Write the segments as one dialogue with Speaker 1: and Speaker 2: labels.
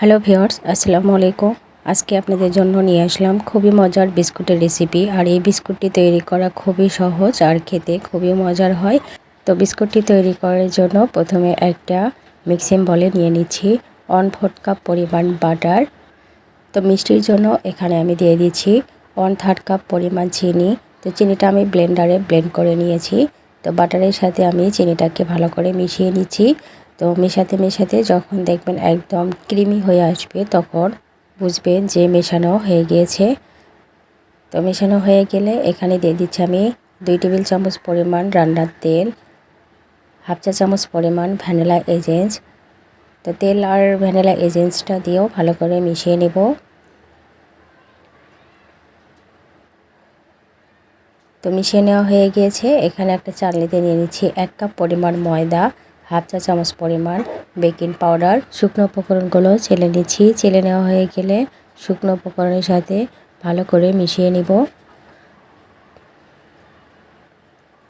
Speaker 1: Hello viewers আসসালামু আলাইকুম। আজকে আপনাদের জন্য নিয়ে আসলাম খুবই মজার বিস্কুটের রেসিপি আর এই বিস্কুটটি তৈরি করা খুবই সহজ আর খেতে খুবই মজার হয়। তো বিস্কুটটি তৈরি করার জন্য প্রথমে একটা মিক্সিং বলে নিয়ে নিচ্ছি ওয়ান ফোর্থ কাপ পরিমাণ বাটার তো মিষ্টির জন্য এখানে আমি দিয়ে দিচ্ছি ওয়ান থার্ড কাপ পরিমাণ চিনি। তো চিনিটা আমি ব্লেন্ডারে ব্লেন্ড করে নিয়েছি। তো বাটারের সাথে আমি চিনিটাকে ভালো করে মিশিয়ে নিচ্ছি। তো মেশাতে মেশাতে যখন দেখবেন একদম ক্রিমি হয়ে আসবে, তখন বুঝবেন যে মেশানো হয়ে গিয়েছে। তো মেশানো হয়ে গেলে এখানে দিয়ে দিচ্ছি আমি দুই টেবিল চামচ পরিমাণ রান্নার তেল, হাফ চা চামচ পরিমাণ ভ্যানিলা এজেন্স। তো তেল আর ভ্যানিলা এজেন্সটা দিয়েও ভালো করে মিশিয়ে নেব। তো মিশিয়ে নেওয়া হয়ে গিয়েছে। এখানে একটা চালনিতে নিয়ে নিচ্ছি এক কাপ পরিমাণ ময়দা। হাফ চা চামচ পরিমাণ বেকিং পাউডার। শুকনো উপকরণগুলো ছেলে নিচ্ছি। ছেলে নেওয়া হয়ে গেলে শুকনো উপকরণের সাথে ভালো করে মিশিয়ে নিব।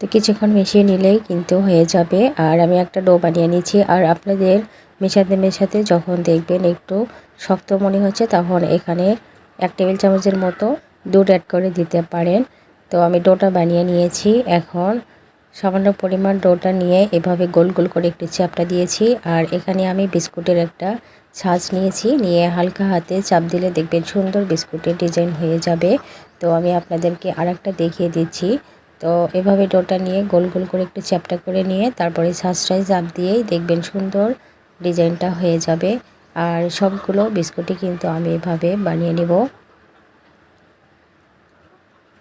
Speaker 1: তো কিছুক্ষণ মিশিয়ে নিলেই কিন্তু হয়ে যাবে। আর আমি একটা ডো বানিয়ে নিচ্ছি। আর আপনাদের মেশাতে মেশাতে যখন দেখবেন একটু শক্ত মনে হচ্ছে, তখন এখানে এক টেবিল চামচের মতো দুধ অ্যাড করে দিতে পারেন। তো আমি ডোটা বানিয়ে নিয়েছি। এখন সামান্য পরিমাণ ডোটা নিয়ে এভাবে গোল গোল করে একটু চাপটা দিয়েছি। আর এখানে আমি বিস্কুটের একটা ছাঁচ নিয়েছি। নিয়ে হালকা হাতে চাপ দিলে দেখবেন সুন্দর বিস্কুটের ডিজাইন হয়ে যাবে। তো আমি আপনাদেরকে আরেকটা দেখিয়ে দিচ্ছি। তো এভাবে ডোটা নিয়ে গোল গোল করে একটু চ্যাপটা করে নিয়ে তারপরে ছাঁচটায় চাপ দিয়েই দেখবেন সুন্দর ডিজাইনটা হয়ে যাবে। আর সবগুলো বিস্কুটই কিন্তু আমি এভাবে বানিয়ে নেব।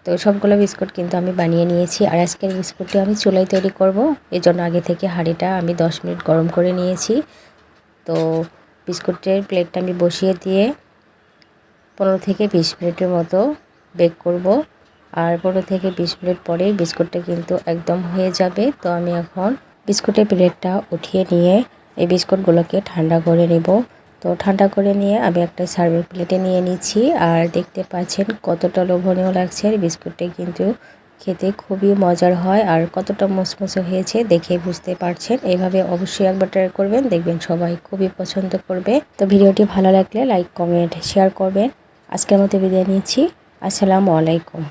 Speaker 1: তো সবগুলো বিস্কুট কিন্তু আমি বানিয়ে নিয়েছি। আর আজকের বিস্কুটটি আমি চুলাই তৈরি করব। এই জন্য আগে থেকে হাঁড়িটা আমি 10 মিনিট গরম করে নিয়েছি। তো বিস্কুটের প্লেটটা আমি বসিয়ে দিয়ে পনেরো থেকে বিশ মিনিটের মতো বেক করব। আর পনেরো থেকে বিশ মিনিট পরে বিস্কুটটা কিন্তু একদম হয়ে যাবে। তো আমি এখন বিস্কুটের প্লেটটা উঠিয়ে নিয়ে এই বিস্কুটগুলোকে ঠান্ডা করে নেব। তো ঠান্ডা করে নিয়ে আমি একটা সার্ভের প্লেটে নিয়ে নিচ্ছি। আর দেখতে পাচ্ছেন কতটা লোভনীয় লাগছে। আর বিস্কুটটা কিন্তু খেতে খুবই মজার হয় আর কতটা মুসমুসে হয়েছে দেখে বুঝতে পারছেন। এভাবে অবশ্যই একবার ট্রাই করবেন, দেখবেন সবাই খুবই পছন্দ করবে। তো ভিডিওটি ভালো লাগলে লাইক কমেন্ট শেয়ার করবেন। আজকের মতো বিদায় নিচ্ছি। আসসালামু আলাইকুম।